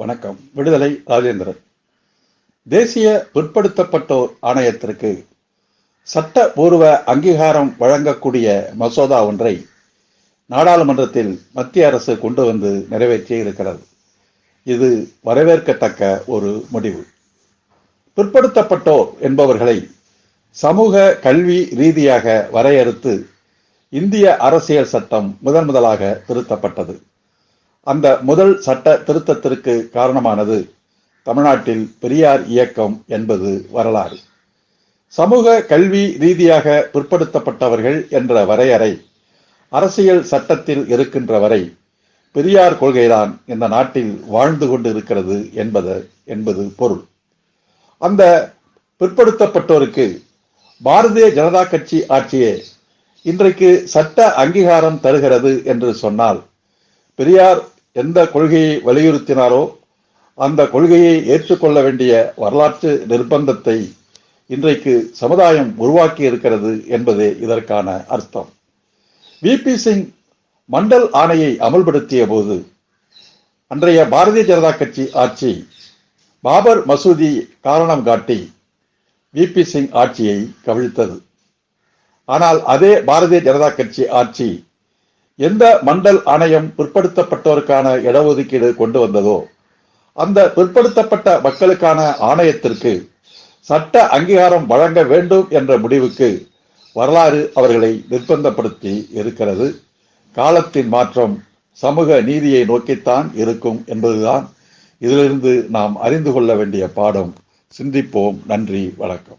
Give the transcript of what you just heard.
வணக்கம். விடுதலை ராஜேந்திரன். தேசிய பிற்படுத்தப்பட்டோர் ஆணையத்திற்கு சட்டபூர்வ அங்கீகாரம் வழங்கக்கூடிய மசோதா ஒன்றை நாடாளுமன்றத்தில் மத்திய அரசு கொண்டு வந்து நிறைவேற்றி இருக்கிறது. இது வரவேற்கத்தக்க ஒரு முடிவு. பிற்படுத்தப்பட்டோர் என்பவர்களை சமூக கல்வி ரீதியாக வரையறுத்து இந்திய அரசியல் சட்டம் முதன் முதலாக திருத்தப்பட்டது. அந்த முதல் சட்ட திருத்தத்திற்கு காரணமானது தமிழ்நாட்டில் பெரியார் இயக்கம் என்பது வரலாறு. சமூக கல்வி ரீதியாக பிற்படுத்தப்பட்டவர்கள் என்ற வரையறை அரசியல் சட்டத்தில் இருக்கின்ற வரை பெரியார் கொள்கைதான் இந்த நாட்டில் வாழ்ந்து கொண்டு இருக்கிறது என்பது என்பது பொருள். அந்த பிற்படுத்தப்பட்டோருக்கு பாரதிய ஜனதா கட்சி ஆட்சியே இன்றைக்கு சட்ட அங்கீகாரம் தருகிறது என்று சொன்னால் பெரியார் எந்த கொள்கையை வலியுறுத்தினாரோ அந்த கொள்கையை ஏற்றுக்கொள்ள வேண்டிய வரலாற்று நிர்பந்தத்தை இன்றைக்கு சமுதாயம் உருவாக்கி இருக்கிறது என்பதே இதற்கான அர்த்தம். விபி சிங் மண்டல் ஆணையை அமல்படுத்திய போது அன்றைய பாரதிய ஜனதா கட்சி ஆட்சி பாபர் மசூதி காரணம் காட்டி விபி சிங் ஆட்சியை கவிழ்த்தது. ஆனால் அதே பாரதிய ஜனதா கட்சி ஆட்சி எந்த மண்டல் ஆணையம் பிற்படுத்தப்பட்டோருக்கான இடஒதுக்கீடு கொண்டு வந்ததோ அந்த பிற்படுத்தப்பட்ட மக்களுக்கான ஆணையத்திற்கு சட்ட அங்கீகாரம் வழங்க வேண்டும் என்ற முடிவுக்கு வரலாறு அவர்களை நிர்பந்தப்படுத்தி இருக்கிறது. காலத்தின் மாற்றம் சமூக நீதியை நோக்கித்தான் இருக்கும் என்பதுதான் இதிலிருந்து நாம் அறிந்து கொள்ள வேண்டிய பாடம். சிந்திப்போம். நன்றி. வணக்கம்.